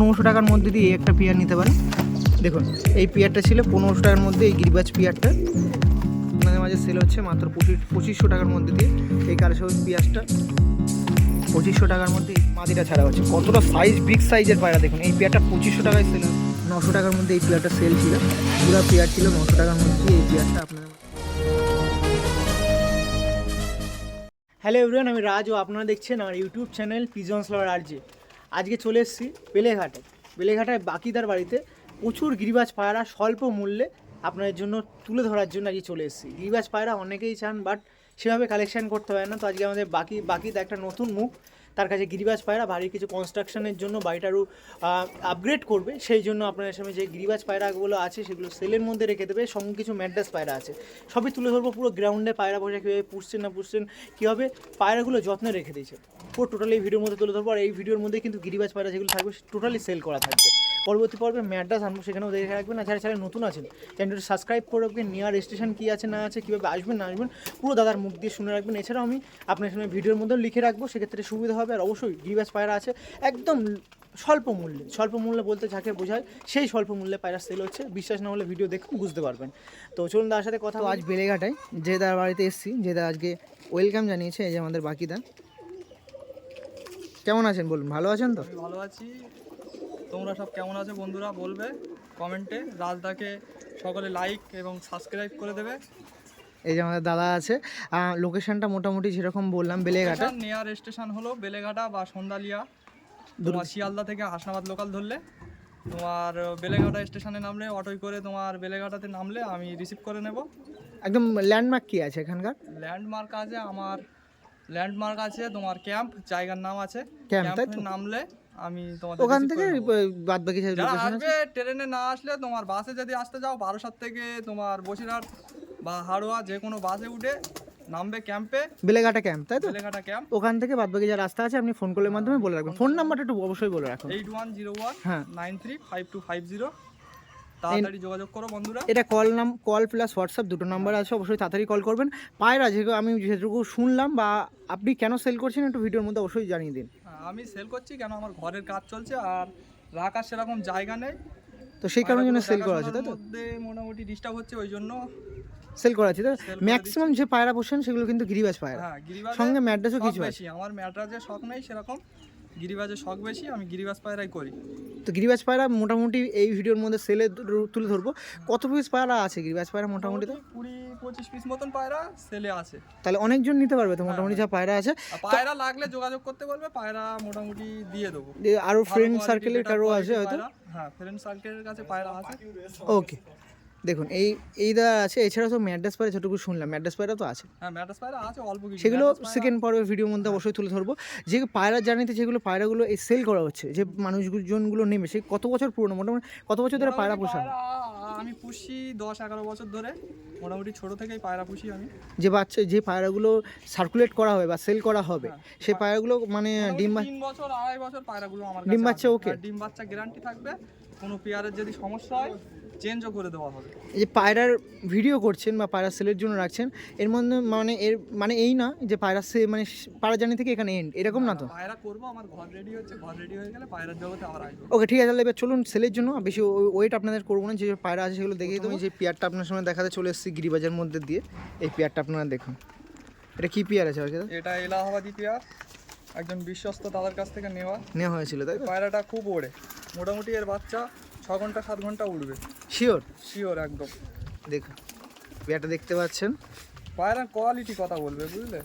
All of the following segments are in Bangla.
পনেরোশো টাকার মধ্যে দিয়ে একটা পেয়ার নিতে পারেন। দেখুন, এই পেয়ারটা ছিল পনেরোশো টাকার মধ্যে, এই গিরিবাজ পেয়ারটা। আপনাদের মাঝে সেল হচ্ছে মাত্র পঁচিশ, পঁচিশশো টাকার মধ্যে দিয়ে। এই কালসবুজ পেঁয়াজটা পঁচিশশো টাকার মধ্যে মাদিটা ছাড়া হচ্ছে। কতটা সাইজ বিগ সাইজের পায়রা, দেখুন। এই পেয়ারটা পঁচিশশো টাকায় সেল নশো টাকার মধ্যে এই পেয়ারটা সেল ছিল। পুরো পেয়ার ছিল নশো টাকার মধ্যে এই পেয়ারটা আপনার হ্যালো এভরিওয়ান আমি রাজ ও আপনারা দেখছেন আমার ইউটিউব চ্যানেল পিজন স্লর আরজে আজকে চলে এসেছি বেলেঘাটে। বেলেঘাটায় বাকিদার বাড়িতে প্রচুর গিরিবাজ পায়রা স্বল্প মূল্যে আপনাদের জন্য তুলে ধরার জন্য আজকে চলে এসেছি। গিরিবাজ পায়রা অনেকেই চান বাট সেভাবে কালেকশান করতে হয় না। তো আজকে আমাদের বাকি, বাকিদা একটা নতুন মুখ। তার কাছে গিরিবাজ পায়রা বাড়ির কিছু কনস্ট্রাকশনের জন্য বাড়িটা আরও আপগ্রেড করবে, সেই জন্য আপনাদের সামনে যে গিরিবাজ পায়রাগুলো আছে সেগুলো সেলের মধ্যে রেখে দেবে, সঙ্গে কিছু ম্যাড্রাস পায়রা আছে। সবই তুলে ধরবো, পুরো গ্রাউন্ডে পায়রা বসে, কীভাবে পুষছেন না পুষছেন কীভাবে পায়রাগুলো যত্নে রেখে দিয়েছে। পুরো টোটালি এই ভিডিওর মধ্যে তুলে ধরবো, আর এই ভিডিওর মধ্যে কিন্তু গিরিবাজ পায়রা যেগুলো থাকবে টোটালি সেল করা থাকবে। পরবর্তী পর্বে ম্যাড্রাস আনব, সেখানেও দেখে রাখবেন। আর যারা চ্যানেল নতুন আছেন চ্যানেলটি সাবস্ক্রাইব করে রাখবেন নিয়ার স্টেশন কী আছে না আছে, কীভাবে আসবেন না আসবেন, পুরো দাদার মুখ দিয়ে শুনে রাখবেন। এছাড়াও আমি আপনার সামনে ভিডিওর মধ্যেও লিখে রাখব, সেক্ষেত্রে সুবিধা হবে। আর অবশ্যই গিরিবাজ পায়রা আছে। একদম স্বল্প মূল্যে স্বল্প মূল্যে বলতে যাকে বোঝায় সেই স্বল্প মূল্যে পায়রা সেল হচ্ছে। বিশ্বাস না হলে ভিডিও দেখুন বুঝতে পারবেন। তো চলুন দাদার সাথে কথা আজ বেলেঘাটায় যে দাদার বাড়িতে এসেছি যে দাদা আজকে ওয়েলকাম জানিয়েছে এই যে আমাদের বাকি বাকিদা কেমন আছেন বলুন ভালো আছেন তো? ভালো আছি। তোমরা সব কেমন আছো বন্ধুরা? বলবে কমেন্টে। রাজদাকে সকলে লাইক এবং সাবস্ক্রাইব করে দেবে। এই যে আমাদের দাদা আছে। লোকেশনটা মোটামুটি যেরকম বললাম বেলেঘাটা। নিয়ার স্টেশন হলো বেলেঘাটা বা সন্দালিয়া তোমার শিয়ালদা থেকে হাসনাবাদ লোকাল ধরলে। তোমার বেলেঘাটা স্টেশনে নামলে অটোয় করে তোমার বেলেঘাটাতে নামলে আমি রিসিভ করে নেব। একদম ল্যান্ডমার্ক কি আছে এখানকার? ল্যান্ডমার্ক আছে আমার ল্যান্ডমার্ক আছে তোমার ক্যাম্প জায়গার নাম আছে? ক্যাম্পে নামলে আমি তোমাদের ওখান থেকে বাদ বাকি আসবে ট্রেনে না আসলে তোমার বাসে যদি আসতে যাও বারোসাত থেকে তোমার বসিরহাট বা হাড়োয়া যে কোনো বাসে উঠে নামবে ক্যাম্পে বেলেঘাটা ক্যাম্প তাই তো? বেলেঘাটা ক্যাম্প ওখান থেকে বাদ বাকি যা রাস্তা আছে আপনি ফোন কলের মাধ্যমে বলে রাখবেন। ফোন নাম্বারটা একটু অবশ্যই বলে রাখুন। এইট ওয়ান জিরো ওয়ান হ্যাঁ। Nine three five two five zero তাড়াতাড়ি যোগাযোগ করো বন্ধুরা। এটা কল নাম কল প্লাস হোয়াটসঅ্যাপ দুটো নাম্বার আছে অবশ্যই তাড়াতাড়ি কল করবেন। পায়রা যেগুলো আমি যেটুকু শুনলাম বা আপনি কেন সেল করছেন একটু ভিডিওর মধ্যে অবশ্যই জানিয়ে দিন। হ্যাঁ, আমি সেল করছি কেন আমার ঘরের কাজ চলছে আর রাখার সেরকম জায়গা নেই। তো সেই কারণে জন্য সেল করা আছে তাই তো? মোটামুটি ডিস্টার্ব হচ্ছে ওই জন্য সেল করা আছে। তো ম্যাক্সিমাম যে পায়রা পোষেন সেগুলো কিন্তু গিরিবাজ পায়রা। হ্যাঁ সঙ্গে ম্যাড্রাসও কিছু আছে। আমার ম্যাটরাজের শখ নেই সেরকম। গিরিবাজের শখ বেশি আমি গিরিবাজ পায়রাই করি। তো গিরিবাজ পায়রা মোটামুটি এই ভিডিওর মধ্যে সেলে তুলে ধরবো। কত পিস পায়রা আছে গিরিবাজ পায়রা মোটামুটি তো? কুড়ি পঁচিশ পিস মতন পায়রা সেলে আছে। তাহলে অনেকজন নিতে পারবে তো মোটামুটি যা পায়রা আছে। পায়রা লাগলে যোগাযোগ করতে বলবে পায়রা মোটামুটি দিয়ে দেবো। আরও ফ্রেন্ড সার্কেলের কারও আছে হয়তো। হ্যাঁ ফ্রেন্ড সার্কেলের কাছে পায়রা আছে। ওকে দেখুন এই এই দাদা আছে এছাড়া তো ম্যাড্রাস পায়রা যেটুকু শুনলাম ম্যাড্রাস পায়রা তো আছে। হ্যাঁ ম্যাটাস পায়রা আছে অল্প কিছু। সেগুলো সেকেন্ড পর্বে ভিডিওর মধ্যে অবশ্যই তুলে ধরবো। যে পায়রা জার্নিতে যেগুলো পায়রাগুলো এই সেল করা হচ্ছে যে মানুষজনগুলো নেমে সে কত বছর পুরনো? মোটামুটি কত বছর ধরে পায়রা পোষা আমি পুষি দশ এগারো বছর ধরে। মোটামুটি ছোট থেকেই পায়রা পুষি আমি। যে বাচ্চা যে পায়রাগুলো সার্কুলেট করা হবে বা সেল করা হবে সেই পায়রাগুলো মানে ডিম তিন বছর আড়াই বছর পায়রাগুলো আমার ডিম বাচ্চা ওকে? ডিম বাচ্চা গ্যারান্টি থাকবে। কোনো পেয়ারের যদি সমস্যা হয় চেঞ্জও করে দেওয়া হবে। এই যে পায়রার ভিডিও করছেন বা পায়রা সেলের জন্য রাখছেন এর মধ্যে মানে এর মানে এই না যে পায়রা সে মানে পায়রা জানি থেকে এখানে এন্ড এরকম না তো? পায়রা করব আমার ঘর রেডি হচ্ছে ঘর রেডি হয়ে গেলে পায়রার জগতে আবার আসব। ওকে ঠিক আছে তাহলে এবার চলুন সেলের জন্য বেশি ওয়েট আপনাদের করব না যে পায়রা আছে সেগুলো দেখিয়ে তুমি যে পেয়ারটা আপনার সামনে দেখাতে চলে এসেছি গিরিবাজার মধ্যে দিয়ে এই পেয়ারটা আপনারা দেখুন। এটা কি পেয়ার আছে এটা এলাহাবাদি পেয়ার। একজন বিশ্বস্ত দাদার কাছ থেকে নেওয়া। নেওয়া হয়েছিল তাই পায়রাটা খুব ওড়ে। মোটামুটি এর বাচ্চা ছ ঘণ্টা সাত ঘণ্টা উড়বে। শিওর শিওর একদম। দেখুন পেয়ারটা দেখতে পাচ্ছেন? পায়রার কোয়ালিটি কথা বলবে বুঝলে?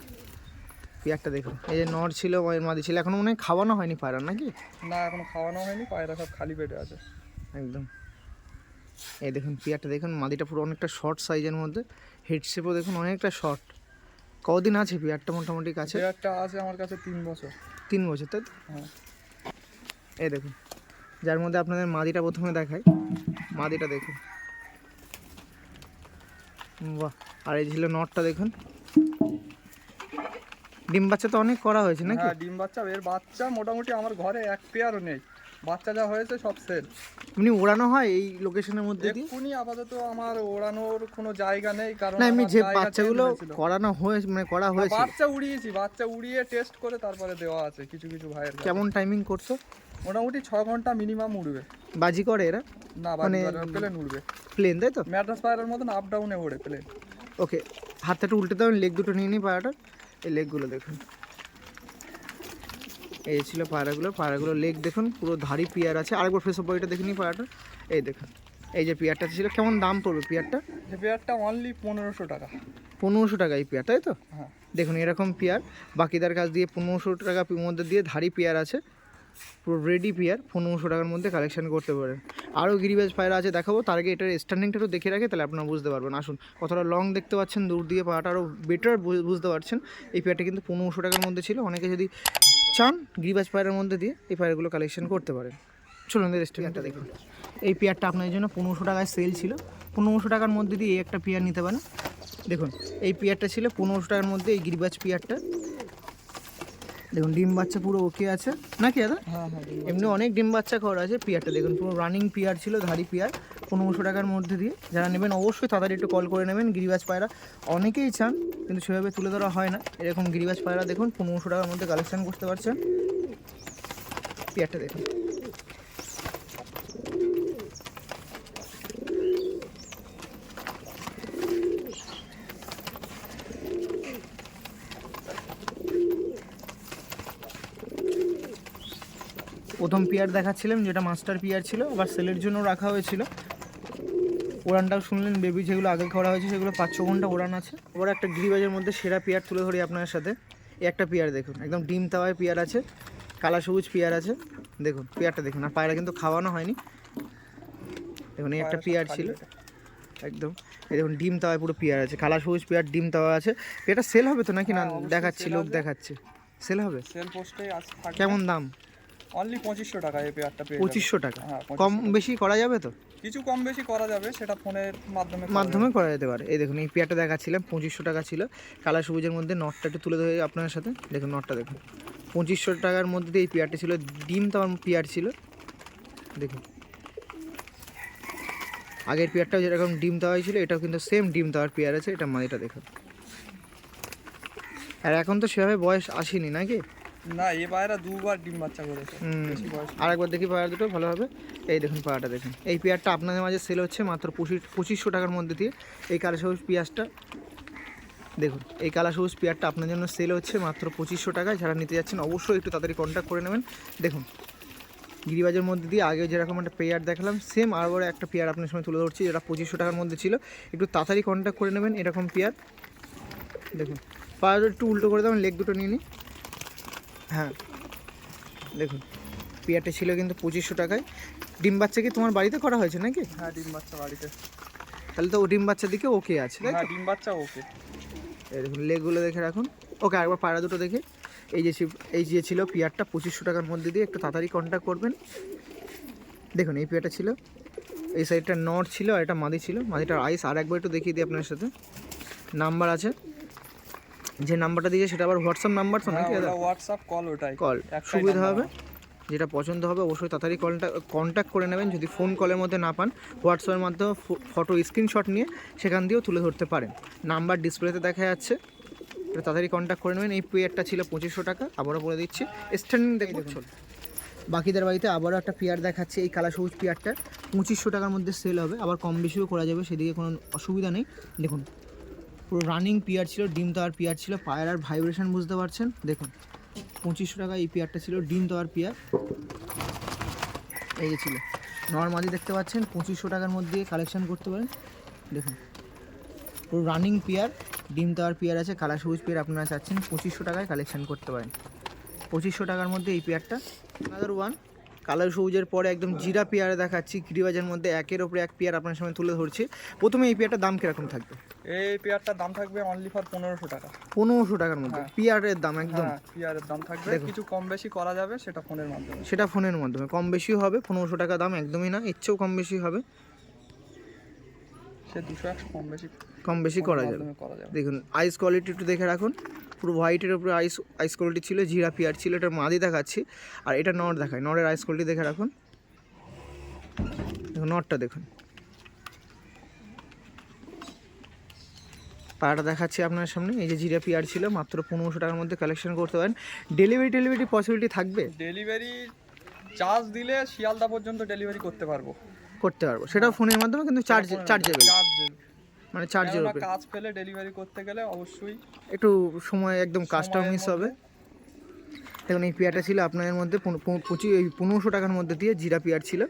পেয়ারটা দেখুন। এই যে নর ছিল মায়ের মাদি ছিল এখন মনে হয় খাওয়ানো হয়নি পায়রা নাকি? না এখনও খাওয়ানো হয়নি পায়রা সব খালি পেটে আছে। একদম। এই দেখুন পেয়ারটা দেখুন মাদিটা পুরো অনেকটা শর্ট সাইজের মধ্যে। হেড শেপও দেখুন অনেকটা শর্ট কদিন আছে পেয়ারটা মোটামুটি কাছে? পেয়ারটা আছে আমার কাছে তিন বছর। তিন বছর তাই তো? হ্যাঁ। এই দেখুন যার মধ্যে আপনাদের মাদিটা প্রথমে দেখায় মাদিটা দেখুন। বাহ আর এই ছিল নটটা দেখুন। ডিম বাচ্চা তো অনেক করা হয়েছে নাকি? হ্যাঁ ডিম বাচ্চা এর বাচ্চা মোটামুটি আমার ঘরে এক পেয়ারও নেই। বাচ্চা যা হয়েছে সব সেল এমনি ওড়ানো হয় এই লোকেশনের মধ্যে দিয়ে? এক্ষুনি আপাতত আমার ওড়ানোর কোনো জায়গা নেই কারণ না এমনি যে বাচ্চাগুলো করানো হয়েছে মানে করা হয়েছে। বাচ্চা উড়িয়েছি বাচ্চা উড়িয়ে টেস্ট করে তারপরে দেওয়া আছে কিছু কিছু ভাইয়ের কেমন টাইমিং করতো মোটামুটি ছয় ঘণ্টা মিনিমাম উড়বে। বাজি করে এরা? না মানে প্লেন উড়বে। প্লেন তাই তো? ম্যাড্রাস পায়রার মতন আপ ডাউনে ওড়ে প্লেন ওকে হাতটা উল্টে দেবেন লেগ দুটো নিয়ে নিই পায়রাটার এই লেগগুলো দেখুন। এই ছিল পায়রাগুলো পায়রাগুলো লেগ দেখুন পুরো ধারি পিয়ার আছে। আরেকবার ফেস বইটা দেখে নিই পায়রাটা। এই দেখুন এই যে পিয়ারটা ছিল কেমন দাম পড়বে পিয়ারটা? পেয়ারটা অনলি পনেরোশো টাকা। পনেরোশো টাকা এই পেয়ার তাই তো? হ্যাঁ। দেখুন এরকম পেয়ার। বাকিদার কাছ দিয়ে পনেরোশো টাকা মধ্যে দিয়ে ধারি পেয়ার আছে। পুরো রেডি পেয়ার পনেরোশো টাকার মধ্যে কালেকশন করতে পারেন। আরও গিরিবাজ পায়রা আছে দেখাবো। তার আগে এটার স্ট্যান্ডিংটা একটু দেখে রাখে তাহলে আপনারা বুঝতে পারবেন। আসুন কতটা লং দেখতে পাচ্ছেন দূর দিয়ে পাড়াটা আরও বেটার বুঝতে পারছেন। এই পেয়ারটা কিন্তু পনেরোশো টাকার মধ্যে ছিল। অনেকে যদি চান গ্রিবাজ পায়রার মধ্যে দিয়ে এই পায়রাগুলো কালেকশন করতে পারেন। চলুন রেস্টুরেন্টটা দেখুন। এই পেয়ারটা আপনার জন্য পনেরোশো টাকায় সেল ছিল। পনেরোশো টাকার মধ্যে দিয়ে এই একটা পেয়ার নিতে পারেন। দেখুন এই পেয়ারটা ছিল পনেরোশো টাকার মধ্যে এই গিরিবাজ পেয়ারটা দেখুন ডিম বাচ্চা পুরো ওকে আছে। নাকি দাদা? হ্যাঁ হ্যাঁ এমনি অনেক ডিম বাচ্চা করা আছে পিয়ারটা দেখুন পুরো রানিং পিয়ার ছিল ধারি পিয়ার পনেরোশো টাকার মধ্যে দিয়ে। যারা নেবেন অবশ্যই তাড়াতাড়ি একটু কল করে নেবেন গিরিবাজ পায়রা। অনেকেই চান কিন্তু সেভাবে তুলে ধরা হয় না। এরকম গিরিবাজ পায়রা দেখুন পনেরোশো টাকার মধ্যে কালেকশান করতে পারছেন। পিয়ারটা দেখুন। প্রথম পিয়ার দেখাচ্ছিলাম যেটা মাস্টার পিয়ার ছিল আবার সেলের জন্য রাখা হয়েছিল। ওড়ানটাও শুনলেন বেবি যেগুলো আগে করা হয়েছে সেগুলো পাঁচ ছ ঘণ্টা ওড়ান আছে। আবার একটা গিরিবাজের মধ্যে সেরা পিয়ার তুলে ধরি আপনার সাথে। এই একটা পিয়ার দেখুন একদম ডিম তাওয়ায় পিয়ার আছে কালা সবুজ পিয়ার আছে। দেখুন পিয়ারটা দেখুন আর পায়রা কিন্তু খাওয়ানো হয়নি। দেখুন এই একটা পিয়ার ছিল। একদম এই দেখুন ডিম তাওয়ায় পুরো পিয়ার আছে কালা সবুজ পিয়ার ডিম তাওয়া আছে। এটা সেল হবে তো নাকি না? দেখাচ্ছি লোক দেখাচ্ছে। সেল হবে? সেল পোস্টে কেমন দাম? অনলি পঁচিশশো টাকা এই পেয়ারটা পেয়ে পঁচিশশো টাকা? হ্যাঁ কম বেশি করা যাবে তো? কিছু কম বেশি করা যাবে সেটা ফোনের মাধ্যমে মাধ্যমে করা যেতে পারে। এই দেখুন এই পেয়ারটা দেখাচ্ছিলাম পঁচিশশো টাকা ছিল। কালা সবুজের মধ্যে নটটা একটু তুলে ধরে আপনার সাথে। দেখুন নটটা দেখুন। পঁচিশশো টাকার মধ্যে এই পেয়ারটা ছিল ডিম তো আমার পেয়ার ছিল। দেখুন। আগের পেয়ারটাও যেরকম ডিম দেওয়া ছিল এটাও কিন্তু সেম ডিম দেওয়ার পেয়ার আছে। এটা মাদিটা দেখুন। আর এখন তো সেভাবে বয়স আসেনি নাকি। না এ পায়রা দুবার ডিম বাচ্চা করেছে। হুম। আর একবার দেখি পায়রা দুটো ভালো হবে। এই দেখুন পায়রাটা দেখুন। এই পেয়ারটা আপনাদের মাঝে সেল হচ্ছে মাত্র পঁচিশ পঁচিশশো টাকার মধ্যে দিয়ে। এই কালো সবুজ পেঁয়াজটা দেখুন এই কালা সবুজ পেয়ারটা আপনার জন্য সেল হচ্ছে মাত্র পঁচিশশো টাকায়। যারা নিতে যাচ্ছেন অবশ্যই একটু তাড়াতাড়ি কন্ট্যাক্ট করে নেবেন। দেখুন গিরিবাজের মধ্যে দিয়ে আগে যেরকম একটা পেয়ার দেখালাম সেম আরও একটা পেয়ার আপনার সময় তুলে ধরছি যেটা পঁচিশশো টাকার মধ্যে ছিল। একটু তাড়াতাড়ি কন্ট্যাক্ট করে নেবেন এরকম পেয়ার দেখুন পায়ের একটু উল্টো করে দেবেন লেগ দুটো নিয়ে নিই। হ্যাঁ। দেখুন পেয়ারটা ছিল কিন্তু পঁচিশশো টাকায়। ডিম বাচ্চা কি তোমার বাড়িতে করা হয়েছে নাকি? হ্যাঁ ডিম বাচ্চা বাড়িতে। তাহলে তো ও ডিম বাচ্চার দিকে ওকে আছে? হ্যাঁ ডিম বাচ্চা ওকে। এই দেখুন লেগগুলো দেখে রাখুন। ওকে একবার পায়রা দুটো দেখে। এই যে ছিল- এই যে ছিল পিয়ারটা পঁচিশশো টাকার মধ্যে দিয়ে একটু তাড়াতাড়ি কন্ট্যাক্ট করবেন। দেখুন এই পিয়ারটা ছিল। এই সাইডটা নট ছিল আর এটা মাদি ছিল। মাদিটার আইস আর একবার একটু দেখিয়ে দিই আপনার সাথে। নাম্বার আছে। যে নাম্বারটা দিয়েছে সেটা আবার হোয়াটসঅ্যাপ নাম্বার তো নাকি দাদা? হোয়াটসঅ্যাপ কল ওটাই। কল সুবিধা হবে? যেটা পছন্দ হবে অবশ্যই তাড়াতাড়ি কলটা কন্ট্যাক্ট করে নেবেন। যদি ফোন কলের মধ্যে না পান হোয়াটসঅ্যাপের মাধ্যমে ফটো স্ক্রিনশট নিয়ে সেখান দিয়েও তুলে ধরতে পারেন। নাম্বার ডিসপ্লেতে দেখা যাচ্ছে। এটা তাড়াতাড়ি কন্ট্যাক্ট করে নেবেন। এই পেয়ারটা ছিল পঁচিশশো টাকা আবারও বলে দিচ্ছি। স্ট্যান্ডিং দেখে দেখুন। বাকিদের বাড়িতে আবারও একটা পেয়ার দেখাচ্ছে। এই কালা সবুজ পেয়ারটা পঁচিশশো টাকার মধ্যে সেল হবে। আবার কম বেশিও করা যাবে সেদিকে কোনো অসুবিধা নেই। দেখুন পুরো রানিং পিয়ার ছিল, ডিম দেওয়ার পেয়ার ছিল, পায়ের আর ভাইব্রেশন বুঝতে পারছেন? দেখুন, পঁচিশশো টাকা এই পেয়ারটা ছিল, ডিম দেওয়ার পেয়ার এই যে ছিল। নর্মালি দেখতে পাচ্ছেন, পঁচিশশো টাকার মধ্যে কালেকশন করতে পারেন। দেখুন, পুরো রানিং পেয়ার ডিম দেওয়ার পেয়ার আছে কালা সবুজ পেয়ার আপনারা চাচ্ছেন, পঁচিশশো টাকায় কালেকশন করতে পারেন। পঁচিশশো টাকার মধ্যে এই পেয়ারটা আদার ওয়ান কালার সবুজের পরে একদম জিরা পেয়ারে দেখাচ্ছি গিরিবাজের মধ্যে একের ওপরে এক পেয়ার আপনার সামনে তুলে ধরছি। প্রথমে এই পেয়ারটার দাম কীরকম থাকবে? এই পেয়ারটার দাম থাকবে অনলি ফর পনেরোশো টাকা। পনেরোশো টাকার মধ্যে হ্যাঁ। পেয়ারের দাম একদম। হ্যাঁ পেয়ারের দাম থাকবে। কিছু কম বেশি করা যাবে সেটা ফোনের মাধ্যমে। সেটা ফোনের মাধ্যমে কম বেশিও হবে পনেরোশো টাকা দাম একদমই না ইচ্ছেও কম বেশি হবে। সে দুশো একশো কম বেশি কম বেশি করা যাবে। করা যাবে। দেখুন আইস কোয়ালিটি একটু দেখে রাখুন। পুরো হোয়াইটের উপরে আইস আইস কোয়ালিটি ছিল জিরা পিয়ার ছিল এটার মাদি দেখাচ্ছি। আর এটা নট দেখায় নটের আইস কোয়ালিটি দেখে রাখুন। দেখুন নটটা দেখুন। পাড়াটা দেখাচ্ছি আপনার সামনে এই যে জিরা পিয়ার ছিল মাত্র পনেরোশো টাকার মধ্যে কালেকশন করতে পারেন। ডেলিভারি ডেলিভারি পসিবিলিটি থাকবে? ডেলিভারি চার্জ দিলে শিয়ালদা পর্যন্ত ডেলিভারি করতে পারব। করতে পারব। সেটাও ফোনের মাধ্যমে কিন্তু চার্জ চার্জেবল চার্জেবল মানে চার্জের উপরে। কাজ পেলে ডেলিভারি করতে গেলে অবশ্যই একটু সময় একদম সময়ের মিস হবে। দেখুন এই পেয়ারটা ছিল আপনাদের মধ্যে পঁচিশ এই পনেরোশো টাকার মধ্যে দিয়ে জিরা পেয়ার ছিল।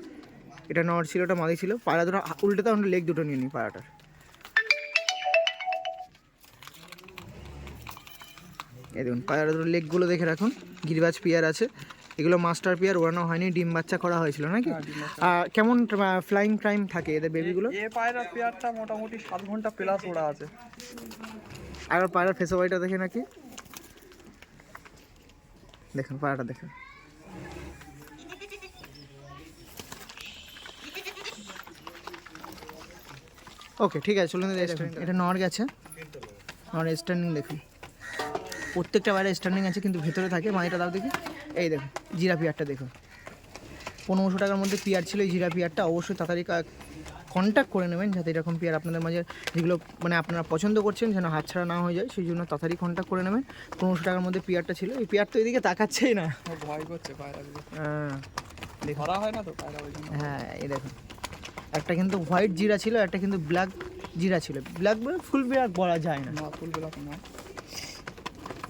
এটা নর ছিল ওটা মাদি ছিল। পায়রা দুটো উল্টে তো আমরা লেগ দুটো নিয়ে নিই পায়রাটার। এই দেখুন পায়রা দুটো লেগগুলো দেখে রাখুন। গিরিবাজ পেয়ার আছে। এগুলো মাস্টার পেয়ার ওড়ানো হয়নি ডিম বাচ্চা করা হয়েছিল নাকি? হ্যাঁ, কেমন ফ্লাইং টাইম থাকে এদের বেবিগুলো এ পায়রার পেয়ারটা মোটামুটি সাত ঘণ্টা প্লাস ওরা আছে। আর পায়রার ফেসোবাইটা দেখে নাকি? দেখুন পায়রাটা দেখুন। ওকে ঠিক আছে চলুন এটা নর গেছে। নর স্ট্যান্ডিং দেখুন। প্রত্যেকটা বাইরে স্ট্যান্ডিং আছে কিন্তু ভেতরে থাকে। মাইটা দাও দেখি। এই দেখুন জিরা পিয়ারটা দেখুন। পনেরোশো টাকার মধ্যে পিয়ার ছিল এই জিরা পিয়ারটা অবশ্যই তাড়াতাড়ি কন্ট্যাক্ট করে নেবেন যাতে এরকম পিয়ার আপনাদের মাঝে যেগুলো মানে আপনারা পছন্দ করছেন যেন হাতছাড়া না হয়ে যায় সেই জন্য তাড়াতাড়ি কন্ট্যাক্ট করে নেবেন। পনেরোশো টাকার মধ্যে পিয়ারটা ছিল। এই পিয়ার তো এদিকে তাকাচ্ছেই না। ভয় করছে হ্যাঁ ধরা হয় না তো হ্যাঁ এই দেখুন। একটা কিন্তু হোয়াইট জিরা ছিল একটা কিন্তু ব্ল্যাক জিরা ছিল। ব্ল্যাক বলে ফুল ব্ল্যাক বলা যায় না। না ফুলগুলো না।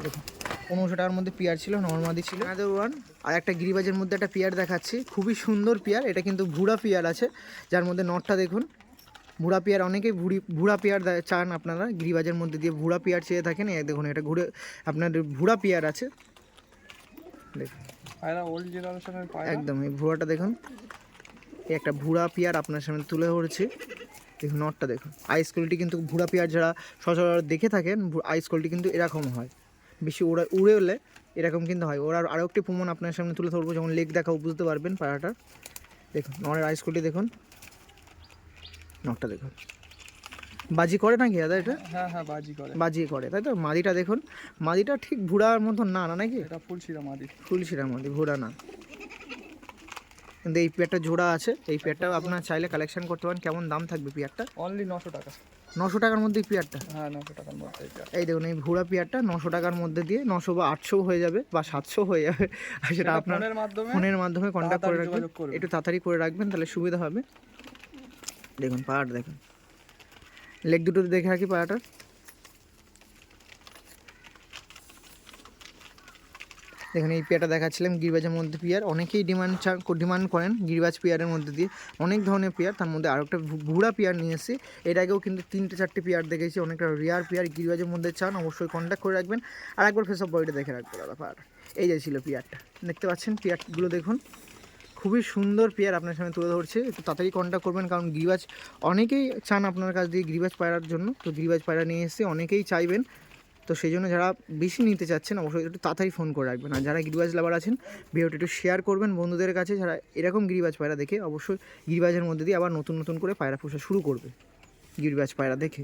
দেখুন। পনেরোশো টাকার মধ্যে পেয়ার ছিল নর্মাদি ছিল। আদার ওয়ান আর একটা গিরিবাজের মধ্যে একটা পেয়ার দেখাচ্ছি। খুবই সুন্দর পেয়ার এটা কিন্তু ভুড়া পেয়ার আছে যার মধ্যে নটটা দেখুন। ভুড়া পেয়ার অনেকেই ভুড়ি ভুড়া পেয়ার চান আপনারা গিরিবাজের মধ্যে দিয়ে ভুড়া পেয়ার চেয়ে থাকেন। এই দেখুন এটা ঘুরে আপনার ভুড়া পেয়ার আছে। দেখুন একদম এই ভুড়াটা দেখুন। এই একটা ভুড়া পেয়ার আপনার সামনে তুলে ধরেছি। দেখুন নটটা দেখুন। আইস কোয়ালিটি কিন্তু ভুড়া পেয়ার যারা সচরাচর দেখে থাকেন আইস কোয়ালিটি কিন্তু এরকম হয়। বেশি ওরা উড়ে এলে এরকম কিন্তু হয়। ওরা আরও একটি প্রমাণ আপনার সামনে তুলে ধরবো যেমন লেগ দেখাও বুঝতে পারবেন পাড়াটা দেখুন নরের আইস কোয়ালিটি দেখুন। নটটা দেখুন। বাজি করে নাকি দাদা এটা? হ্যাঁ হ্যাঁ বাজি করে। বাজি করে তাই তো? মাদিটা দেখুন। মাদিটা ঠিক ভুড়ার মতন না না নাকি? এটা ফুল ছিল মাদি। ফুলশিরার মধ্যে ঘোড়া না। কিন্তু এই পেয়ারটা জোড়া আছে এই পেয়ারটা আপনার চাইলে কালেকশন করতে পারেন। কেমন দাম থাকবে পেয়ারটা? অনলি নশো টাকা। নশো টাকার মধ্যে পিয়ারটা। হ্যাঁ নশো টাকার মধ্যে এই দেখুন এই ভুড়া পিয়ারটা নশো টাকার মধ্যে দিয়ে নশো বা আটশো হয়ে যাবে বা সাতশো হয়ে যাবে। আর সেটা আপনার ফোনের মাধ্যমে ফোনের মাধ্যমে কন্ট্যাক্ট করে রাখবেন। একটু তাড়াতাড়ি করে রাখবেন তাহলে সুবিধা হবে। দেখুন পাহাড় দেখুন। লেগ দুটো দেখে রাখি পাহাড়টার দেখুন এই পেয়ারটা দেখাচ্ছিলাম, গিরিবাজের মধ্যে পেয়ার। অনেকেই ডিমান্ড ডিমান্ড করেন গিরিবাজ পেয়ারের মধ্যে দিয়ে। অনেক ধরনের পেয়ার, তার মধ্যে আরও একটা ভুড়া পেয়ার নিয়ে এসেছি। এর আগেও কিন্তু তিনটে চারটে পেয়ার দেখেছি, অনেকটা রেয়ার পেয়ার। গিরিবাজের মধ্যে চান, অবশ্যই কন্ট্যাক্ট করে রাখবেন। আর একবার ফেসব বডিটা দেখে রাখব, দাদা পাহাড় এই যে ছিল পেয়ারটা। দেখতে পাচ্ছেন পেয়ারগুলো দেখুন। খুবই সুন্দর পেয়ার আপনার সামনে তুলে ধরছে। একটু তাড়াতাড়ি কন্ট্যাক্ট করবেন, কারণ গিরিবাজ, অনেকেই চান আপনার কাছ দিয়ে গিরিবাজ পায়রার জন্য। তো গিরিবাজ পায়রা নিয়ে এসে অনেকেই চাইবেন তো সেই জন্য যারা বেশি নিতে চাচ্ছেন, অবশ্যই একটু তাড়াতাড়ি ফোন করে রাখবেন। আর যারা গিরিবাজ লাভার আছেন, ভিডিওটা একটু শেয়ার করবেন বন্ধুদের কাছে। যারা এরকম গিরিবাজ পায়রা দেখে, অবশ্যই গিরিবাজের মধ্যে দিয়ে আবার নতুন নতুন করে পায়রা পোষা শুরু করবে। গিরিবাজ পায়রা দেখে।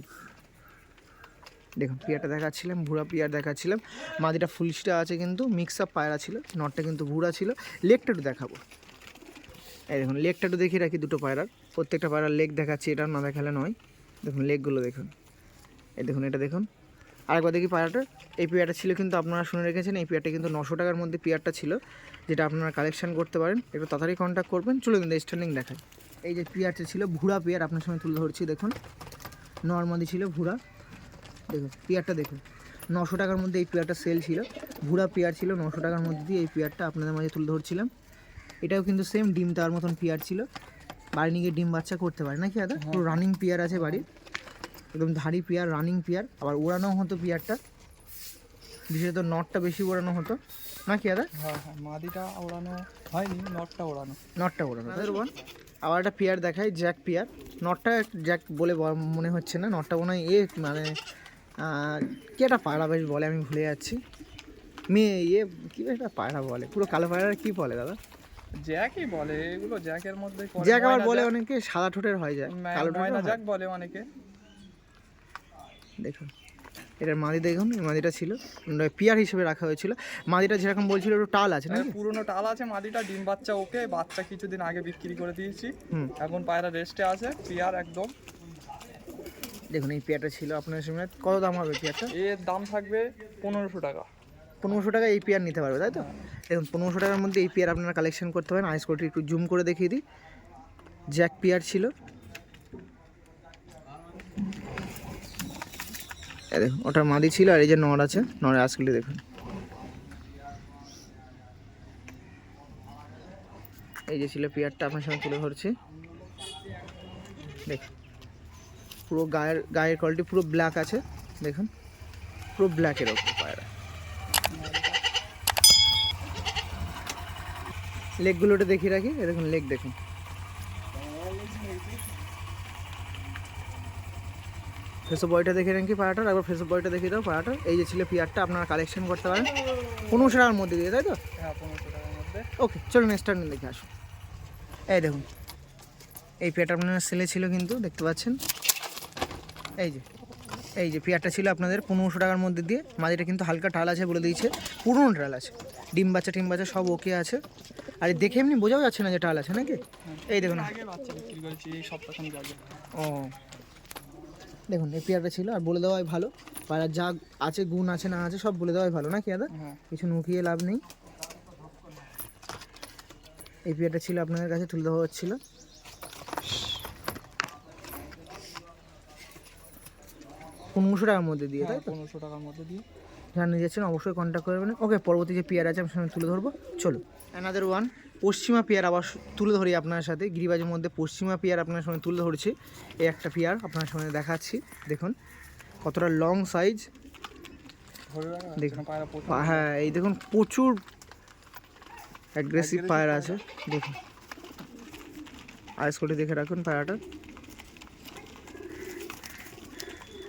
দেখুন পিয়ারটা দেখাচ্ছিলাম ভুড়া পিয়ার দেখাচ্ছিলাম। মাদিটা ফুলসিটা আছে কিন্তু মিক্স আপ পায়রা ছিল নটটা কিন্তু ভুড়া ছিল। লেগটা একটু দেখাবো। এই দেখুন লেগটা একটু দেখিয়ে রাখি দুটো পায়রার। প্রত্যেকটা পায়রার লেগ দেখাচ্ছি, এটা না দেখালে নয়। দেখুন লেগগুলো দেখুন। এই দেখুন, এটা দেখুন। আরেকবার দেখি পেয়ারটা এই পেয়ারটা ছিল কিন্তু আপনারা শুনে রেখেছেন এই পেয়ারটা কিন্তু নশো টাকার মধ্যে পেয়ারটা ছিল যেটা আপনারা কালেকশন করতে পারেন। একটু তাড়াতাড়ি কন্ট্যাক্ট করবেন। চলে কিন্তু স্ট্যান্ডিং দেখায় এই যে পেয়ারটা ছিল ভুড়া পেয়ার আপনার সঙ্গে তুলে ধরছি দেখুন। নর্মালি ছিল ভুড়া। দেখুন পেয়ারটা দেখুন। নশো টাকার মধ্যে এই পেয়ারটা সেল ছিল। ভুড়া পেয়ার ছিল নশো টাকার মধ্যে দিয়ে এই পেয়ারটা আপনাদের মাঝে তুলে ধরছিলাম। এটাও কিন্তু সেম ডিম তার মতন পেয়ার ছিল। বাড়ি নিয়ে গিয়ে ডিম বাচ্চা করতে পারে নাকি দাদা? পুরো রানিং পেয়ার আছে বাড়ির। একদম ধাড়ি পেয়ার রানিং পেয়ার আবার ওড়ানো হতো পেয়ারটা। বিশেষত নটটা বেশি ওড়ানো হতো। নাকি দাদা? হ্যাঁ হ্যাঁ মাদিটা ওড়ানো হয়নি নটটা ওড়ানো নটটা ওড়ানো তাদের বোন আবার একটা পেয়ার দেখায় জ্যাক পেয়ার। নটটা জ্যাক বলে মনে হচ্ছে না নটটা মনে হয় এ মানে কি একটা পায়রা বেশ বলে আমি ভুলে যাচ্ছি। মেয়ে ইয়ে কী বেশ একটা পায়রা বলে পুরো কালো পায়রা কী বলে দাদা? জ্যাকই বলে এগুলো জ্যাকের মধ্যে জ্যাক আবার বলে অনেকে সাদা ঠোঁটের হয় যায় কালো ঠোঁটের জ্যাক বলে অনেকে। দেখুন। এটার মাদি দেখুন এই মাদিটা ছিল। পিয়ার হিসেবে রাখা হয়েছিল। মাদিটা যেরকম বলছিল একটু টাল আছে না পুরনো টাল আছে মাদিটা ডিম বাচ্চা ওকে বাচ্চা কিছুদিন আগে বিক্রি করে দিয়েছি। এখন পায়রা রেস্টে আছে পিয়ার একদম। দেখুন এই পেয়ারটা ছিল আপনার সামনে কত দাম হবে পেয়ারটা? এর দাম থাকবে পনেরোশো টাকা। পনেরোশো টাকা এই পেয়ার নিতে পারবে তাই তো? দেখুন পনেরোশো টাকার মধ্যে এই পেয়ার আপনারা কালেকশন করতে পারেন। আইস কোটি একটু জুম করে দেখিয়ে দিই। জ্যাক পেয়ার ছিল। দেখুন ওটার মাদি ছিল আর এই যে নর আছে নরের আজগুলি দেখুন। এই যে ছিল পেয়ারটা, আপনার সামনে তুলে ধরছি। দেখুন, পুরো গায়ের গায়ের কোয়ালিটি পুরো ব্ল্যাক আছে, দেখুন, পুরো ব্ল্যাকের ওপর পায়রা। লেগগুলোটা দেখিয়ে রাখি দেখুন লেগ দেখুন। ফেসো বয়টা দেখে রাখি পাড়াটার? একবার ফেসো বয়টা দেখিয়ে দাও পাড়াটার। এই যে ছিল পিয়ারটা আপনারা কালেকশন করতে পারেন। পনেরোশো টাকার মধ্যে দিয়ে তাই তো? হ্যাঁ পনেরোশো টাকার মধ্যে। ওকে চলো নেক্সট টাইম দেখে আসুন। এই দেখুন এই পেয়ারটা আপনার সেলে ছিল কিন্তু দেখতে পাচ্ছেন? এই যে এই যে পেয়ারটা ছিল আপনাদের পনেরোশো টাকার মধ্যে দিয়ে। মাঝেটা কিন্তু হালকা টাল আছে বলে দিয়েছে পুরনো টাল আছে। ডিম বাচ্চা টিম বাচ্চা সব ওকে আছে। আর দেখে এমনি বোঝাও যাচ্ছে না যে টাল আছে নাকি? এই দেখুন। ও দেখুন এই পেয়ারটা ছিল আর বলে দেওয়াই ভালো। পায়রা যা আছে গুণ আছে না আছে সব বলে দেওয়াই ভালো নাকি দাদা? হ্যাঁ। কিছু নুকিয়ে লাভ নেই। এই পেয়ারটা ছিল আপনাদের কাছে তুলে দেওয়া হচ্ছিল। পনেরোশো টাকার মধ্যে দিয়ে তাই হ্যাঁ পনেরোশো টাকার মধ্যে দিয়ে। যারা নিয়ে যাচ্ছেন অবশ্যই কন্ট্যাক্ট করবেন ওকে পরবর্তী যে পেয়ার আছে আমি সামনে তুলে ধরবো। চলো অ্যানাদার ওয়ান পশ্চিমা পেয়ার আবার তুলে ধরি আপনার সাথে। গিরিবাজের মধ্যে পশ্চিমা পেয়ার আপনার সঙ্গে তুলে ধরেছি। এই একটা পেয়ার আপনার সঙ্গে দেখাচ্ছি। দেখুন, কতটা লং সাইজ দেখুন। হ্যাঁ এই দেখুন, প্রচুর অ্যাগ্রেসিভ পায়র আছে। দেখুন আইস করে দেখে রাখুন পায়রাটা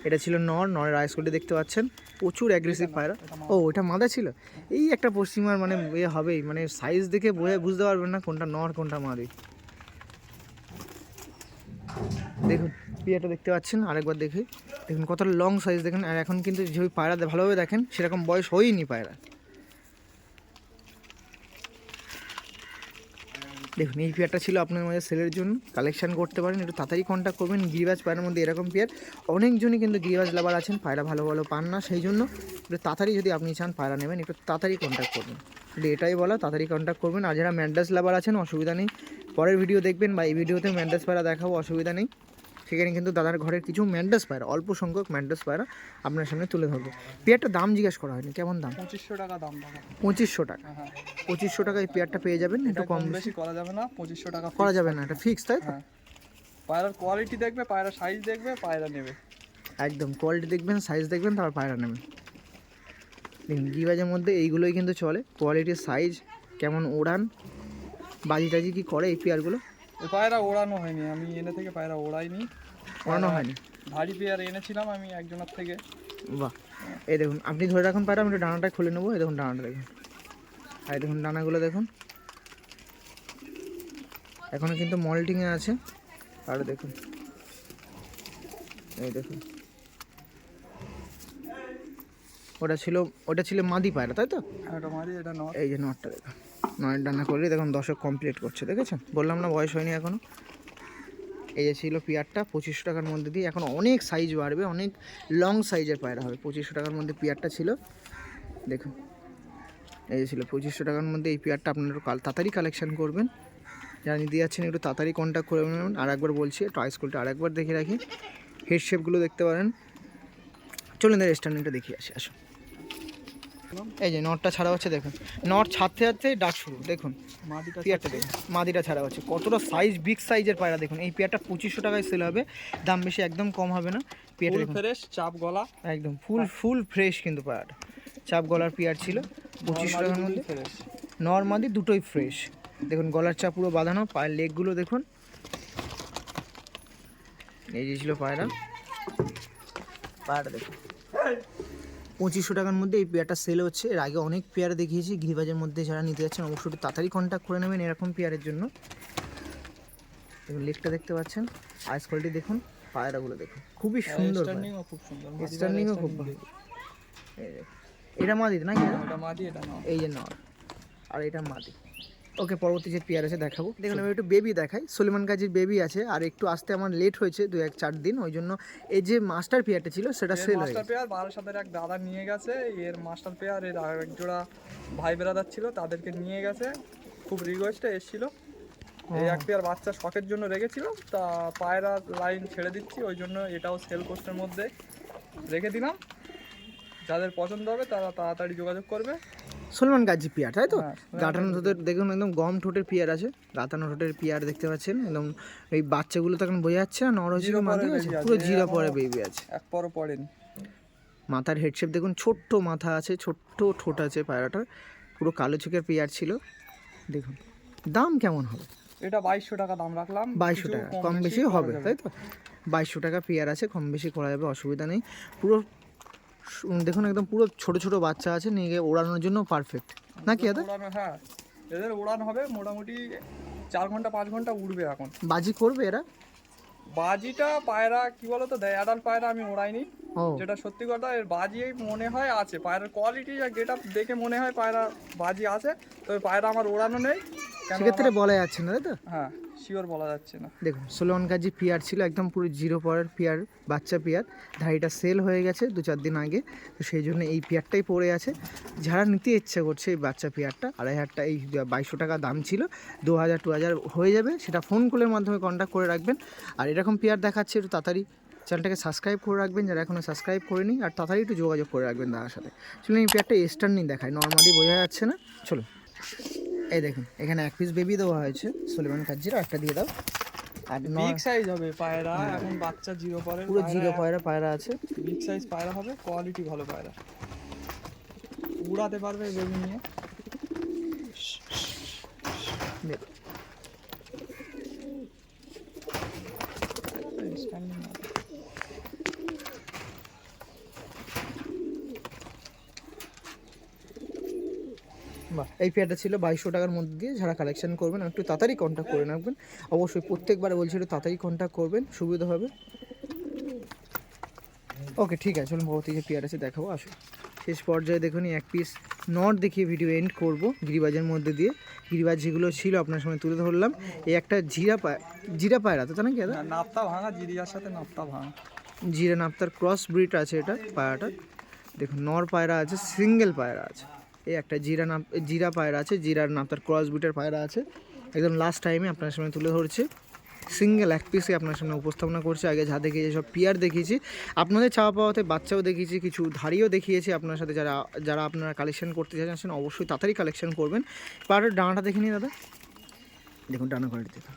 এটা ছিল নর, নরের আইস কোটে দেখতে পাচ্ছেন। প্রচুর অ্যাগ্রেসিভ পায়রা ও ওটা মাদা ছিল? এই একটা পশ্চিমার মানে এ হবেই মানে সাইজ দেখে বোঝা বুঝতে পারবেন না কোনটা নর কোনটা মাদি। দেখুন পিয়াটা দেখতে পাচ্ছেন আরেকবার দেখে। দেখুন কতটা লং সাইজ দেখেন আর এখন কিন্তু যে পায়রা ভালোভাবে দেখেন সেরকম বয়স হয়নি পায়রা। দেখুন, এই পেয়ারটা ছিল আপনার মধ্যে সেলের জন্য। কালেকশান করতে পারেন, একটু তাড়াতাড়ি কন্ট্যাক্ট করবেন। গিরিবাজ পায়ের মধ্যে এরকম পেয়ার অনেকজনই কিন্তু গিরিবাজ লাভার আছেন, পায়রা ভালো ভালো পান না, সেই জন্য একটু তাড়াতাড়ি যদি আপনি চান পায়রা নেবেন, একটু তাড়াতাড়ি কন্ট্যাক্ট করবেন। এটাই বলা, তাড়াতাড়ি কন্ট্যাক্ট করবেন। আর যারা ম্যান্ডাস লাভার আছেন, অসুবিধা নেই। পরের ভিডিও দেখবেন বা এই ভিডিওতে ম্যান্ডাস পায়রা দেখাবো, অসুবিধা নেই। সেখানে কিন্তু দাদার ঘরের কিছু ম্যান্ডাস পায়রা অল্প সংখ্যক ম্যান্ডাস পায়রা আপনার সামনে তুলে ধরবো। পেয়ারটা দাম জিজ্ঞেস করা হয়নি কেমন দাম? পঁচিশশো টাকা দাম পঁচিশশো টাকা। হ্যাঁ পঁচিশশো টাকায় পেয়ারটা পেয়ে যাবেন একটু কম বেশি। করা যাবে না পঁচিশশো টাকা করা যাবে না এটা ফিক্স তাই তো? হ্যাঁ। পায়রার কোয়ালিটি দেখবে পায়রার সাইজ দেখবে পায়রা নেবে। একদম কোয়ালিটি দেখবেন সাইজ দেখবেন তারপর পায়রা নেবেন। দেখুন গিবাজের মধ্যে এইগুলোই কিন্তু চলে। কোয়ালিটির সাইজ কেমন ওড়ান বাজি টাজি কি করে এই পেয়ারগুলো? পায়রা ওড়ানো হয়নি আমি এনে থেকে পায়রা ওড়াইনি। ওড়ানো হয়নি। ভারী পেয়ার এনেছিলাম আমি একজনের থেকে। বাহ। এই দেখুন আপনি ধরে রাখুন পায়রা আমি একটু ডানাটা খুলে নেব। এই দেখুন ডানাটা দেখুন। আর এই দেখুন ডানাগুলো দেখুন। এখনও কিন্তু মল্টিংয়ে আছে। আর দেখুন। এই দেখুন। ওটা ছিল ওটা ছিল মাদি পায়রা তাই তো? হ্যাঁ, এই যে নটটা দেখুন। নয়ের ডানা করলে দেখুন দশক কমপ্লিট করছে দেখেছেন? বললাম না বয়স হয়নি এখনও এই যে ছিল পিয়ারটা, পঁচিশশো টাকার মধ্যে দিয়ে এখন অনেক সাইজ বাড়বে, অনেক লং সাইজের পায়রা হবে। পঁচিশশো টাকার মধ্যে পিয়ারটা ছিল। দেখুন, এই যে ছিল পঁচিশশো টাকার মধ্যে এই পিয়ারটা আপনারা কাল তাড়াতাড়ি কালেকশন করবেন। যারা নিতে যাচ্ছেন একটু তাড়াতাড়ি কন্ট্যাক্ট করে নেবেন। আর একবার বলছি টয় স্কুলটা আর একবার দেখে রাখি। হেড শেপগুলো দেখতে পারেন। চলুন রেস্টুরেন্টটা দেখিয়ে আসি, আসুন। এই যে নটটা ছাড়া হচ্ছে দেখুন। নট ছাড়তে ছাড়তে ডাক শুরু দেখুন। মাটিটা পেয়ারটা দেখুন মাদিটা ছাড়া হচ্ছে। কতটা সাইজ বিগ সাইজের পায়রা দেখুন। এই পেয়ারটা পঁচিশশো টাকায় সেল হবে দাম বেশি একদম কম হবে না। পেয়ারটা দেখুন। ফ্রেশ চাপ গলা। একদম ফুল ফুল ফ্রেশ কিন্তু পায়রাটা। চাপ গলার পেয়ার ছিল পঁচিশশো টাকার মধ্যে। নর্মালি দুটোই ফ্রেশ দেখুন গলার চাপ পুরো বাঁধানো পায়ের লেগগুলো দেখুন। এই যে ছিল পায়রা। পায়রা দেখুন। পঁচিশশো টাকার মধ্যে এই পেয়ারটা সেল হচ্ছে। এর আগে অনেক পেয়ার দেখিয়েছি গিরিবাজের মধ্যে যারা নিতে যাচ্ছেন অবশ্যই তাড়াতাড়ি কন্ট্যাক্ট করে নেবেন এরকম পেয়ারের জন্য। লেকটা দেখতে পাচ্ছেন আইস কোয়ালিটি দেখুন পায়রাগুলো দেখুন খুবই সুন্দর স্ট্যান্ডিংও খুব সুন্দর মাদি খুব ভালো। এটা মাদি নাকি? এটা মাদি এটা এই যে নর আর এটা মাদি। ওকে পরবর্তী যে পেয়ার আছে দেখাবো। দেখুন আমি একটু বেবি দেখাই। সলিমান গাজীর বেবি আছে আর একটু আসতে আমার লেট হয়েছে দু এক চার দিন ওই জন্য এই যে মাস্টার পেয়ারটা ছিল সেটা সেল হয়ে মাস্টার পেয়ার বারোর সাথে এক দাদা নিয়ে গেছে এর মাস্টার পেয়ার এর আর এক জোড়া ভাই বেরাদার ছিল তাদেরকে নিয়ে গেছে। খুব রিকোয়েস্টে এসেছিল। এই এক পেয়ার বাচ্চা শখের জন্য রেখেছিল তা পায়রা লাইন ছেড়ে দিচ্ছি ওই জন্য এটাও সেল পোস্টের মধ্যে। রেখে দিলাম। যাদের পছন্দ হবে তারা তাড়াতাড়ি যোগাযোগ করবে। সলমান গাজি পেয়ার তাই তো? হ্যাঁ, গাটানো ঠোঁটের দেখুন একদম গম ঠোঁটের পেয়ার আছে। গাতানো ঠোঁটের পেয়ার দেখতে পাচ্ছেন একদম এই বাচ্চাগুলো তো এখন বোঝা যাচ্ছে না নরজিরো জিরো মাঝে আছে পুরো জিরো এখনো- পরে বেবি আছে। এক পরও পড়েনি। মাথার হেডশেপ দেখুন ছোট্ট মাথা আছে ছোট্ট ঠোঁট আছে পায়রাটার পুরো কালো চোখের পেয়ার ছিল। দেখুন দাম কেমন হবে? এটা বাইশশো টাকা দাম রাখলাম বাইশশো টাকা কম বেশি হবে তাই তো? বাইশশো টাকা পেয়ার আছে কম বেশি করা যাবে অসুবিধা নেই। পুরো দেখুন একদম পুরো ছোট ছোট বাচ্চা আছে নিয়ে গিয়ে ওড়ানোর জন্য পারফেক্ট নাকি দাদা? হ্যাঁ। এদের উড়ান হবে মোটামুটি চার ঘণ্টা পাঁচ ঘণ্টা উড়বে এখন। বাজি করবে এরা? বাজিটা পায়রা কি বলতো দেয়। পায়রা আমি ওড়াইনি। যেটা সত্যি কথা এর বাজি মনে হয় আছে। পায়রার কোয়ালিটি যা গেট দেখে মনে হয় পায়রা বাজি আছে। তবে পায়রা আমার ওড়ানো নেই। সেক্ষেত্রে বলা যাচ্ছে না তাই তো? হ্যাঁ। শিওর বলা যাচ্ছে না। দেখুন সোলন গাজি পিয়ার ছিল একদম পুরো জিরো পরের পিয়ার বাচ্চা পিয়ার ধাড়িটা সেল হয়ে গেছে দু চার দিন আগে। তো সেই জন্য এই পিয়ারটাই পড়ে আছে। যারা নিতে ইচ্ছে করছে এই বাচ্চা পিয়ারটা আড়াই হাজারটা এই বাইশশো টাকা দাম ছিল, দু হাজার টু হাজার হয়ে যাবে। সেটা ফোন কলের মাধ্যমে কন্ট্যাক্ট করে রাখবেন। আর এরকম পিয়ার দেখাচ্ছে একটু তাড়াতাড়ি চ্যানেলটাকে সাবস্ক্রাইব করে রাখবেন, যারা এখনও সাবস্ক্রাইব করেনি। আর তাড়াতাড়ি একটু যোগাযোগ করে রাখবেন দাদার সাথে। চলুন এই পেয়ারটা স্টার্নিং দেখায় নর্মালি বোঝা যাচ্ছে না। চলো এই দেখুন এখানে এক পিস বেবি দেওয়া হয়েছে সুলেমান কাজির একটা দিয়ে দাও। আর বিগ সাইজ হবে পায়রা এখন বাচ্চা জিরো পরে পুরো জিরো পায়রা। পায়রা আছে। বিগ সাইজ পায়রা হবে কোয়ালিটি ভালো পায়রা। উড়াতে পারবে বেবি নিয়ে দেখুন। Standing হবে। বাহ এই পেয়ারটা ছিল বাইশশো টাকার মধ্যে দিয়ে যারা কালেকশন করবেন একটু তাড়াতাড়ি কন্ট্যাক্ট করে রাখবেন। অবশ্যই প্রত্যেকবার বলছি একটু তাড়াতাড়ি কন্ট্যাক্ট করবেন সুবিধা হবে। ওকে ঠিক আছে চলুন পরবর্তী যে পেয়ার আছে দেখাবো আসুন শেষ পর্যায়ে দেখুন এক পিস নট দেখিয়ে ভিডিও এন্ড করব গিরিবাজের মধ্যে দিয়ে। গিরিবাজ যেগুলো ছিল আপনার সময় তুলে ধরলাম। এই একটা জিরা পায় জিরা পায়রা তো তা নাকি দাদা? নাপতা ভাঙা জিরিয়ার সাথে নাপতা ভাঙা। জিরা নাপ্তার ক্রস ব্রিড আছে এটা পায়রাটা দেখুন নর পায়রা আছে সিঙ্গেল পায়রা আছে। এই একটা জিরা নাপ জিরা পায়রা আছে জিরার নাপ্তার ক্রস ব্রিডের পায়রা আছে। একদম লাস্ট টাইমে আপনার সামনে তুলে ধরছে। সিঙ্গেল এক পিসে আপনার সামনে উপস্থাপনা করছে। আগে যা দেখেছি সব পিয়ার দেখিয়েছি। আপনাদের চাওয়া পাওয়াতে বাচ্চাও দেখিয়েছি কিছু ধাড়িও দেখিয়েছি। আপনার সাথে যারা যারা আপনারা কালেকশন করতে চাইছেন অবশ্যই তাড়াতাড়ি কালেকশন করবেন। পায়রার ডানাটা দেখে নিই দাদা। দেখুন ডানা কোয়ালিটি দেখুন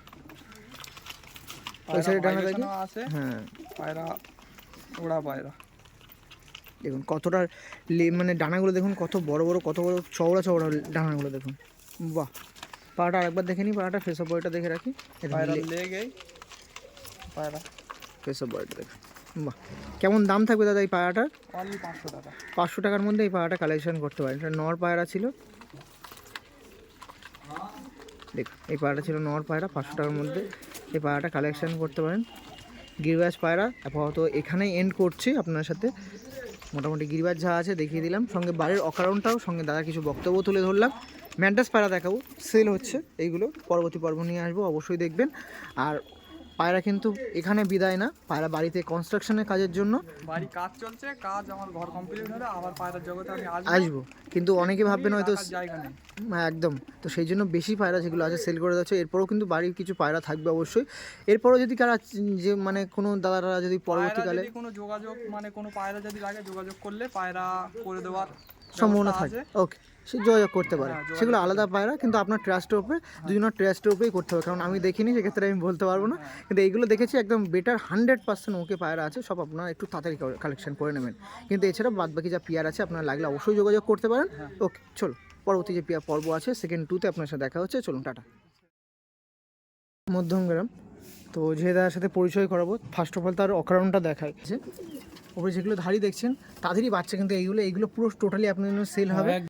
ওই সাইডে ডানা দেখি vibration ও আছে। হ্যাঁ। পায়রা ওড়া পায়রা। দেখুন কতটা লে- মানে ডানাগুলো দেখুন কত বড় বড় কত বড় চওড়া চওড়া ডানাগুলো দেখুন। বাহ! পাড়াটা আরেকবার দেখে নিই পাড়াটা ফেস অফ বয়টা দেখে রাখি। ফেস অফ বয়টা দেখুন। বাহ! কেমন দাম থাকবে দাদা এই পায়রাটার পাঁচশো টাকা। পাঁচশো টাকার মধ্যে এই পায়রাটা কালেকশন করতে পারেন। এটা নর পায়রা ছিল। দেখুন এই পায়রাটা ছিল নর পায়রা পাঁচশো টাকার মধ্যে এই পায়রাটা কালেকশন করতে পারেন। গিরিবাজ পায়রা আপাতত এখানেই এন্ড করছি আপনার সাথে। মোটামুটি গিরিবাজ যা আছে, দেখিয়ে দিলাম। সঙ্গে বাড়ির অকারণটাও, সঙ্গে দাদা কিছু বক্তব্য তুলে ধরলাম। ম্যান্টাস পাড়া দেখাবো সেল হচ্ছে, এইগুলো। পরবর্তী পর্ব নিয়ে আসব, অবশ্যই দেখবেন। আর পায়রা কিন্তু এখানে বিদায় না। পায়রা বাড়িতে কনস্ট্রাকশনের কাজের জন্য। বাড়ি কাজ চলছে কাজ আমার ঘর কমপ্লিট হলে আবার পায়রার জগতে আমি আসব। কিন্তু অনেকে ভাববেন হয়তো জায়গা নেই। হ্যাঁ, একদম। তো সেই জন্য বেশি পায়রা যেগুলো আছে সেল করে যাচ্ছে এরপরেও কিন্তু বাড়ির কিছু পায়রা থাকবে অবশ্যই। এরপরও যদি কারা যে মানে কোনো দাদারা যদি পরবর্তীকালে কোনো যোগাযোগ মানে কোনো পায়রা যদি লাগে যোগাযোগ করলে পায়রা করে দেওয়ার সম্ভাবনা থাকে। ওকে সে যোগাযোগ করতে পারে। হ্যাঁ, সেগুলো আলাদা পায়রা কিন্তু আপনার ট্রাস্টের উপরে দুজনের ট্রাস্টের উপরেই করতে হবে। কারণ আমি দেখিনি সেক্ষেত্রে আমি বলতে পারব না। কিন্তু এইগুলো দেখেছি একদম বেটার হান্ড্রেড পার্সেন্ট ওকে পায়রা আছে সব আপনারা একটু তাড়াতাড়ি কালেকশন করে নেবেন। কিন্তু এছাড়া বাদ বাকি যা পিয়ার আছে আপনার লাগলে অবশ্যই যোগাযোগ করতে পারেন। ওকে চলো পরবর্তী যে পিয়ার পর্ব আছে সেকেন্ড টুতে আপনার সাথে দেখা হচ্ছে। চলুন টাটা। মধ্যমগ্রাম তো যে দাদার সাথে পরিচয় করাবো ফার্স্ট অফ অল তার অকারণটা দেখায় ওপরে যেগুলো ধাড়ি দেখছেন তাদেরই বাচ্চা কিন্তু এইগুলো এইগুলো পুরো টোটালি আপনার জন্য সেল হবে।